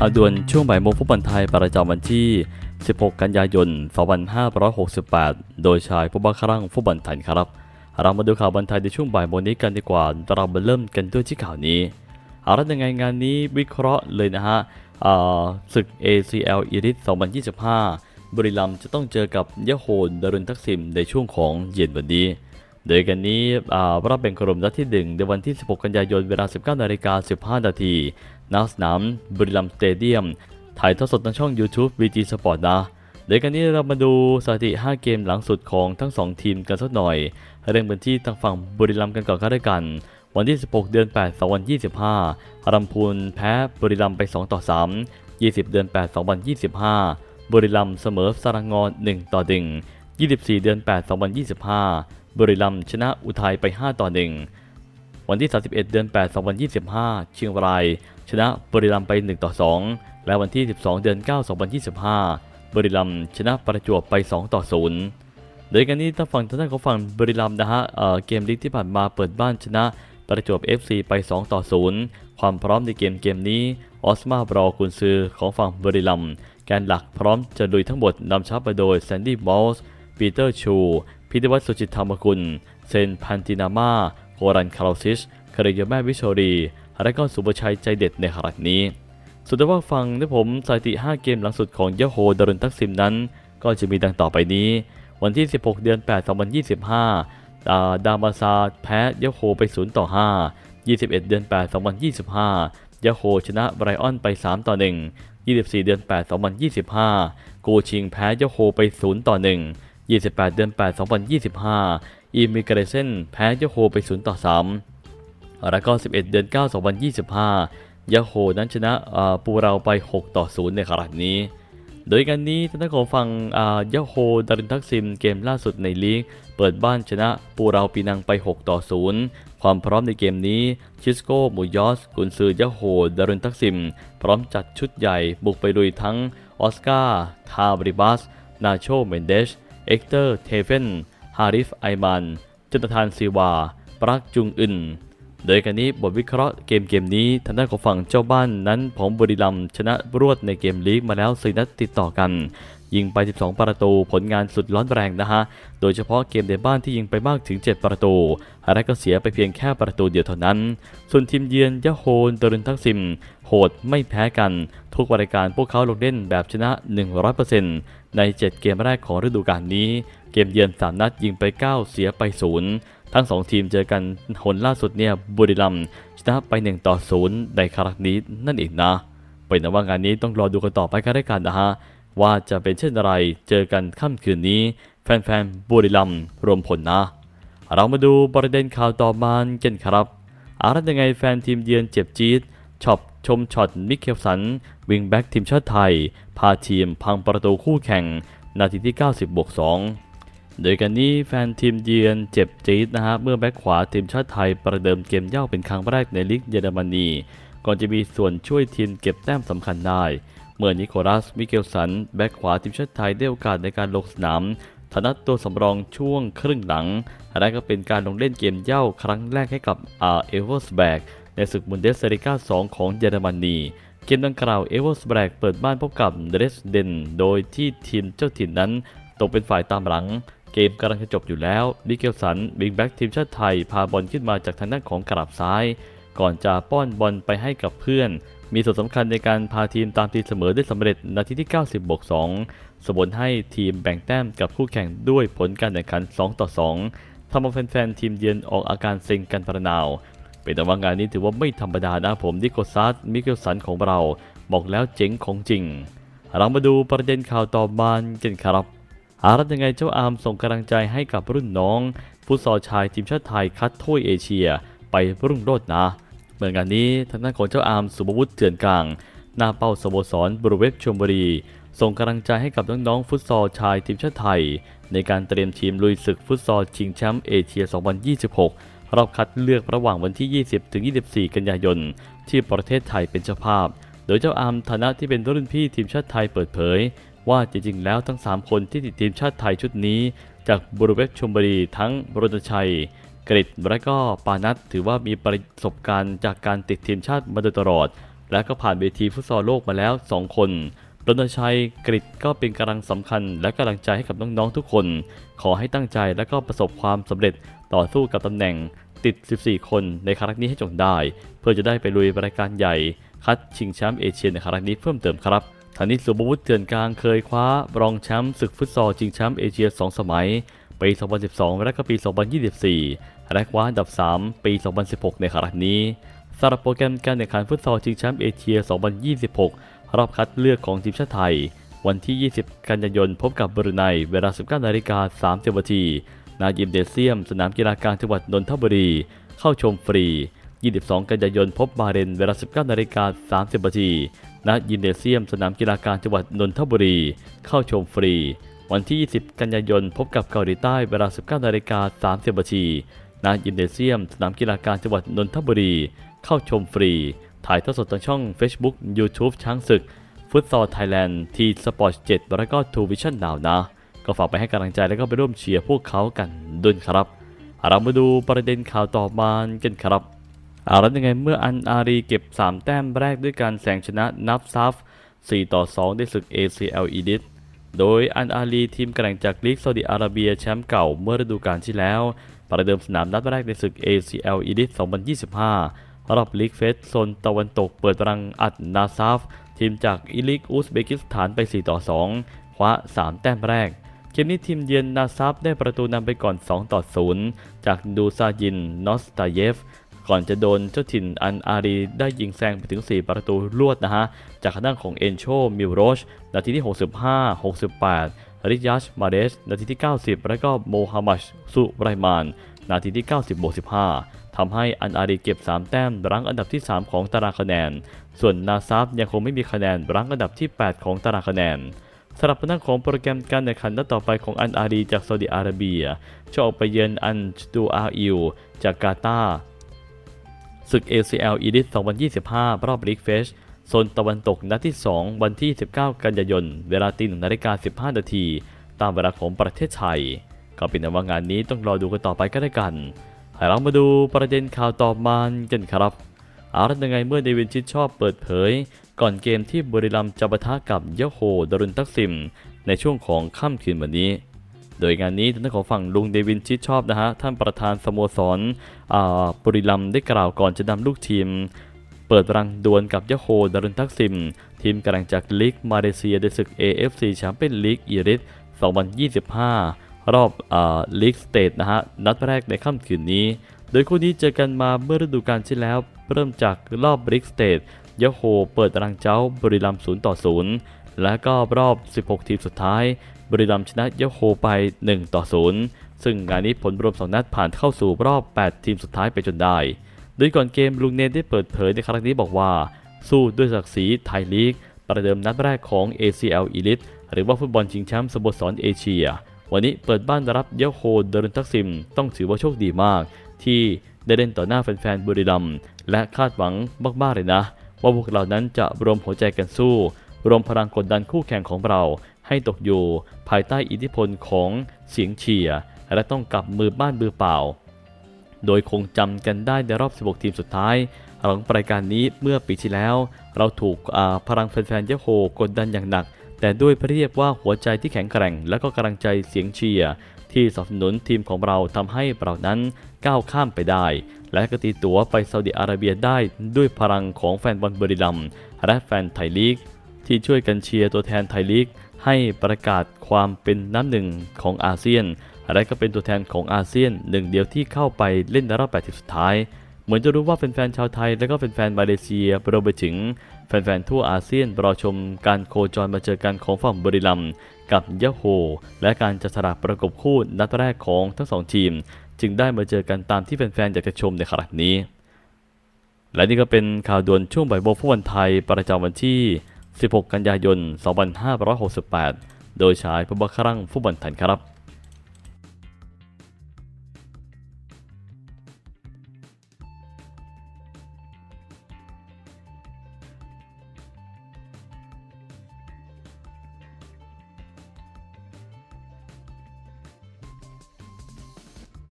ข่าวด่วนช่วงบ่ายโมงฟุตบอลไทยประจำวันที่ 16 กันยายน 2568 โดยชายผู้บังคับรังฟุตบอลไทยครับ เรามาดูข่าวบอลไทยในช่วงบ่ายโมงนี้กันดีกว่า เรามาเริ่มกันด้วยที่ข่าวนี้เอาละยังไงงานนี้วิเคราะห์เลยนะฮะอ่าศึก ACL อีริส2025 บุรีรัมย์จะต้องเจอกับยะโฮนดารุนทักษิมในช่วงของเย็นวันนี้ โดยกันนี้รอบแบ่งกลุ่มนัดที่ 1 ในวันที่ 16 กันยายนเวลา 19นาฬิกา15 นาทีณสนามบุรีรัมย์สเตเดียม ถ่ายทอดสดทางช่อง YouTube VG Sport นะโดยกันนี้เรามาดูสถิติ 5 เกมหลังสุดของทั้ง 2 ทีมกันสักหน่อย เริ่มกันที่ทางฝั่งบุรีรัมย์กันก่อนก็ได้กัน วันที่ 16 เดือน 8 2025รำพูนแพ้บุรีรัมย์ไป 2 ต่อ 3 20 เดือน 8 2025 บุรีรัมย์เสมอสารางอน1ต่อ1 24 เดือน 8 2025 บุรีรัมย์ชนะอุทัยไป 5 ต่อ 1 วันที่ 31 เดือน 8 2025 เชียงราย ชนะบุรีรัมย์ไป 1 ต่อ 2 และวันที่ 12 เดือน 9 2025 บุรีรัมย์ชนะประจวบไป 2 ต่อ 0 โดยกันนี้ถ้าฝั่งทางด้านของฝั่งบุรีรัมย์นะฮะเออเกมลีกที่ผ่านมาเปิดบ้านชนะประจวบ FC ไป 2 ต่อ 0 ความพร้อมในเกมเกมนี้ ออสมาบรอกุนซือของฝั่งบุรีรัมย์แกนหลักพร้อมจะลุยทั้งหมดนำชับไปโดยแซนดี้มอลส์ ปีเตอร์ชู พิทวัฒน์สุจิตธรรมกุล เซนพันตินามาโกรันคาราซิชคาริยาแม่วิโชรี และก็สุภชัยใจเด็ดในขณะนี้ สุดท้ายว่าฟังที่ผมสถิติ 5 เกมหลังสุดของยะโฮดารุนทักซิมนั้น ก็จะมีดังต่อไปนี้ วันที่ 16 เดือน 8 2025 ดาดามาซาแพ้ยะโฮไป 0 ต่อ 5 21 เดือน 8 2025ยะโฮชนะไบรออนไป 3 ต่อ 1 24 เดือน 8 2025โกชิงแพ้ยะโฮไป 0 ต่อ 1 28 เดือน 8 2025อีมิเกเรเซนแพ้ยะโฮไป 0 ต่อ 3 แล้วก็ 11 เดือน 9 2025 ยาโฮนั้นชนะปูเราไป 6 ต่อ 0 ในขณะนี้ โดยกันนี้ทางด้านของฝั่งยาโฮดารินทักซิมเกมล่าสุดในลีก เปิดบ้านชนะปูเราปีนังไป 6 ต่อ 0ความพร้อมในเกมนี้ชิสโกมูยอส กุนซือยาโฮดารินทักซิม พร้อมจัดชุดใหญ่บุกไปลุยทั้งออสการ์ทาบริบัส นาโชเมนเดช เอ็กเตอร์เทเฟนฮาริฟไอมันจนทานซีวา ปรักจุงอึน โดยการนี้บทวิเคราะห์เกมเกมนี้ทางด้านของฝั่งเจ้าบ้านนั้น ของบุรีรัมย์ชนะรวดในเกมลีกมาแล้ว4นัดติดต่อกัน ยิงไป 12 ประตูผลงานสุดร้อนแรงนะฮะ โดยเฉพาะเกมในบ้านที่ยิงไปมากถึง 7 ประตูและก็เสียไปเพียงแค่ประตูเดียวเท่านั้น ส่วนทีมเยือนยะโฮนเดรินทักซิม โหดไม่แพ้กัน ทุกรายการพวกเขาลงเล่นแบบชนะ 100%ใน 7 เกมแรกของฤดูกาลนี้ เกมเยือน 3 นัดยิงไป 9 เสียไป 0 ทั้ง 2 ทีมเจอกันหนล่าสุดเนี่ยบุรีรัมย์ชนะไป 1 ต่อ 0 ในครั้งนี้นั่นเองนะเป็นว่า งานนี้ต้องรอดูกันต่อไปกันได้กันนะฮะ ว่าจะเป็นเช่นไรเจอกันค่ำคืนนี้ แฟนๆบุรีรัมย์รวมผลนะ เรามาดูประเด็นข่าวต่อมากันครับอารัตยังไงแฟนทีมเยือนเจ็บจี๊ดช็อปชมช็อตมิเคลสัน วิงแบ็กทีมชาติไทย พาทีมพังประตูคู่แข่ง นาทีที่ 90บวก2โดยกันนี้แฟนทีมเยือนเจ็บจี๊ดนะฮะเมื่อแบ็กขวาทีมชาติไทยประเดิมเกมเย่าเป็นครั้งแรกในลีกเยอรมนีก่อนจะมีส่วนช่วยทีมเก็บแต้มสำคัญได้ เมื่อนิโคลัส มิเกลสัน แบ็กขวาทีมชาติไทยได้โอกาสในการลงสนามฐานะตัวสำรองช่วงครึ่งหลัง และก็เป็นการลงเล่นเกมเย่าครั้งแรกให้กับอาเอเวอร์สแบกในศึกบุนเดสเ e ริกา2 ของเยอรมนี เกมดังกล่าวเอเวอร์สแบกเปิดบ้านพบกับเดรสเดน โดยที่ทีมเจ้าถิ่นนั้นตกเป็นฝ่ายตามหลัง เกมกำลังจะจบอยู่แล้วมิเกลสัน บิงแบ็กทีมชาติไทย พาบอลขึ้นมาจากทางด้านของกราบซ้าย ก่อนจะป้อนบอลไปให้กับเพื่อน มีส่วนสำคัญในการพาทีมตามตีเสมอได้สำเร็จนาทีที่ 90บวก2สมบนให้ทีมแบ่งแต้มกับคู่แข่งด้วยผลการแข่งขัน 2 ต่อ 2ทำเอาแฟนๆทีมเยือนออกอาการเซ็งกันประนาว เป็นแต่ว่างานนี้ถือว่าไม่ธรรมดานะผมนิโคซัสมิเกลสันของเรา บอกแล้วเจ๋งของจริง เรามาดูประเด็นข่าวต่อมากันครับอารัตยังไงเจ้าอาร์มส่งกำลังใจให้กับรุ่นน้องฟุตซอลชายทีมชาติไทยคัดถ้วยเอเชีย ไปรุ่งโรจน์นะ เมื่องานนี้ทางด้านของเจ้าอาร์มสุภวุฒิเถื่อนกลาง หน้าเป้าสโมสรบริเวณชลบุรี ส่งกำลังใจให้กับน้องๆฟุตซอลชายทีมชาติไทย ในการเตรียมทีมลุยศึกฟุตซอลชิงแชมป์เอเชีย 2026 รอบคัดเลือกระหว่างวันที่ 20ถึง24 กันยายน ที่ประเทศไทยเป็นเจ้าภาพ โดยเจ้าอาร์มฐานะที่เป็นรุ่นพี่ทีมชาติไทยเปิดเผย ว่าจริงๆแล้วทั้ง 3 คนที่ติดทีมชาติไทยชุดนี้ จากบริเวณชมบุรีทั้งบรณชัย กฤษและก็ปานัทถือว่ามีประสบการณ์จากการติดทีมชาติมาโดยตลอด และก็ผ่านเวทีฟุตซอลโลกมาแล้ว 2 คนรณชัยกริดก็เป็นกำลังสำคัญและกำลังใจให้กับน้องๆทุกคน ขอให้ตั้งใจและก็ประสบความสำเร็จต่อสู้กับตำแหน่งติด 14 คนในครั้งนี้ให้จงได้ เพื่อจะได้ไปลุยรายการใหญ่ คัดชิงแชมป์เอเชียในครั้งนี้เพิ่มเติมครับทางนี้สุภวุฒิเถื่อนกลางเคยคว้ารองแชมป์ศึกฟุตซอลชิงแชมป์เอเชีย 2 สมัยปี 2012 และก็ปี 2024 และคว้าอันดับ 3 ปี 2016 ในครั้งนี้สำหรับโปรแกรมการแข่งขันฟุตซอลชิงแชมป์เอเชีย 2026 รอบคัดเลือกของทีมชาติไทย วันที่ 20 กันยายนพบกับบรูไนเวลา 19นาฬิกา30นาทีนายิมเดเซียม สนามกีฬากลางจังหวัดนนทบุรี เข้าชมฟรี 22 กันยายนพบบาเรนเวลา 19นาฬิกา30นาทีณยิมเดเซียม สนามกีฬากลางจังหวัดนนทบุรี เข้าชมฟรี วันที่ 20 กันยายนพบกับเกาหลีใต้เวลา 19นาฬิกา30นาที ณยิมเดเซียม สนามกีฬากางจังหวัดนนทบุรี เข้าชมฟรี ถ่ายทอดสดทางช่อง Facebook YouTube ช้างศึก ฟุตซอลไทยแลนด์ทีสปอร์ต7แล้วก็ทูวิชั่นดาวนะ ก็ฝากไปให้กำลังใจแล้วก็ไปร่วมเชียร์พวกเขากันด้วยครับ เรามาดูประเด็นข่าวต่อมากันครับอาแล้วยังไงเมื่ออันอารีเก็บ 3 แต้มแรกด้วยการแซงชนะนับซัฟ4ต่อ 2 ได้ศึก ACL e d i t โดยอันอาลีทีมแกร่งจากลีกซาอุดิอาระเบียแชมป์เก่าเมื่อฤดูกาลที่แล้ว ประเดิมสนามนัดแรกในศึก ACL e d i t 2025 รอบลีกเฟสโซนตะวันตกเปิดรังอัดนาซาฟ ทีมจากอิลิกอุซเบกิสถานไป 4 ต่อ 2 คว้า 3 แต้มแรก เกมนี้ทีมเยือนนาซาฟได้ประตูนำไปก่อน 2 ต่อ 0 จากดูซายินนอสตาเยฟ ก่อนจะโดนเจ้าถิ่นอันอารีได้ยิงแซงไปถึง 4 ประตูรวดนะฮะ จากทางด้านของเอนโชมิลโรช นาทีที่ 65 68 ริยัชมาเดส นาทีที่ 90 และก็โมฮัมมัดสุไรมาน นาทีที่ 90บวก15ทำให้อันอารีเก็บ 3 แต้มรั้งอันดับที่ 3 ของตารางคะแนน ส่วนนาซาฟยังคงไม่มีคะแนนรั้งอันดับที่ 8 ของตารางคะแนนสำหรับผลงาของโปรแกรมการแข่งขันนัดต่อไปของอันอารีจากซาอุดิอาระเบีย จะออกไปเยือนอันจูอาอิลจากกาตาร์ ศึก ACL e d i t 2025 รอบลีกเฟสโซนตะวันตกนัดที่ 2 วันที่ 19 กันยายน เวลาตีหนึ่งนาฬิกา15 นาที ตามเวลาของประเทศไทย ก็เป็นว่างานนี้ต้องรอดูกันต่อไปก็ได้กันให้เรามาดูประเด็นข่าวต่อมากันครับอาละยังไงเมื่อเดวินชิดชอบเปิดเผย ก่อนเกมที่บุรีรัมย์จะปะทะกับยะโฮดรุนทักซิม ในช่วงของค่ำคืนวันนี้ โดยงานนี้ทางด้านของฝั่งลุงเดวินชิดชอบนะฮะท่านประธานสโมสรอ่าบุรีรัมได้กล่าวก่อนจะนำลูกทีม เปิดรังดวลกับยะโฮดารุนทักซิม ทีมกำลังจากลีกมาเลเซียในศึก AFC แชมเปี้ยนลีกอีริส2025 รอบอ่าลีกสเตทนะฮะนัดแรกในค่ำคืนนี้ โดยคู่นี้เจอกันมาเมื่อฤดูกาลที่แล้ว เริ่มจากรอบลีกสเตทยะโฮเปิดรังเจ้าบริรัมย์0ต่อ0 และก็รอบ 16 ทีมสุดท้าย บริรัมชนะยะโฮไป 1 ต่อ 0 ซึ่งงานนี้ผลรวม 2 นัดผ่านเข้าสู่รอบ 8 ทีมสุดท้ายไปจนได้ โดยก่อนเกมลุงเนนได้เปิดเผยในครั้งนี้บอกว่า สู้ด้วยศักดิ์ศรีไทยลีก ประเดิมนัดแรกของ ACL Elite หรือว่าฟุตบอลชิงแชมป์สโมสรเอเชีย วันนี้เปิดบ้านรับเยาโฮเดรนทักซิม ต้องถือว่าโชคดีมาก ที่ได้เล่นต่อหน้าแฟนๆบุรีรัมย์และคาดหวังมากๆเลยนะ ว่าพวกเรานั้นจะรวมหัวใจกันสู้ รวมพลังกดดันคู่แข่งของเราให้ตกอยู่ภายใต้อิทธิพลของเสียงเชียร์และต้องกลับมือบ้านมือเปล่า โดยคงจำกันได้ในรอบ 16 ทีมสุดท้าย หลังรายการนี้เมื่อปีที่แล้ว เราถูกพลังแฟนๆเยโฮกดดันอย่างหนัก แต่ด้วยพระเรียกว่าหัวใจที่แข็งแกร่ง และก็กำลังใจเสียงเชียร์ที่สนับสนุนทีมของเราทำให้เรานั้นก้าวข้ามไปได้ และก็ตีตั๋วไปซาอุดิอาระเบียได้ด้วยพลังของแฟนบอลบรีรัมและแฟนไทยลีก ที่ช่วยกันเชียร์ตัวแทนไทยลีก ให้ประกาศความเป็นน้ำหนึ่งของอาเซียน และก็เป็นตัวแทนของอาเซียนหนึ่งเดียวที่เข้าไปเล่นในรอบ8ทีมสุดท้าย เหมือนจะรู้ว่าแฟนๆชาวไทย และก็แฟนๆมาเลเซียรวมไปถึงแฟนๆทั่วอาเซียนรอชมการโคจรมาเจอกันของฝั่งบุรีรัมย์กับยะโฮและการจัดสลากประกบคู่นัดแรกของทั้งสองทีม จึงได้มาเจอกันตามที่แฟนๆอยากจะชมในขณะนี้ และนี่ก็เป็นข่าวด่วนช่วงบ่ายโมงฟุตบอลไทยประจำวันที่ 16 กันยายน 2568 โดยชายพบครั่งฟุตบอลไทยครับ